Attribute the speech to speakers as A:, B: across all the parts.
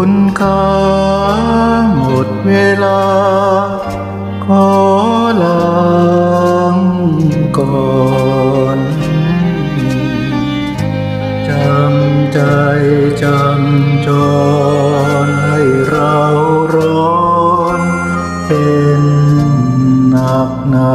A: ุณค่าหมดเวลา ขอลางก่อนจำใจจำจรให้เราร้อน เป็นหนักหนา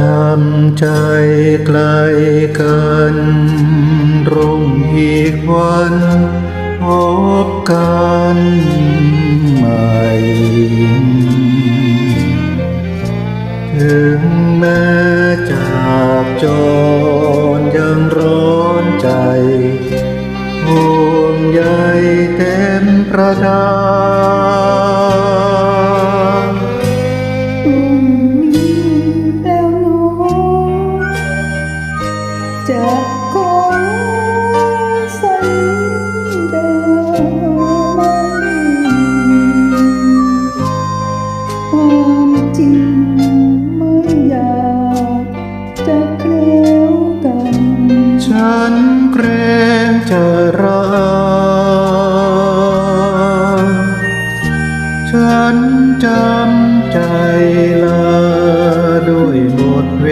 B: จำใจไก
A: ลกันรุ่งอีกวันพบกันใหม่ ถึงแม้จากจรยังร้อนใจห่วงใยเต็มประดา
B: จไม่อยากจะเคล้วกัน
A: ฉันเกรงจะรักฉันจำใจลาด้วยบทเว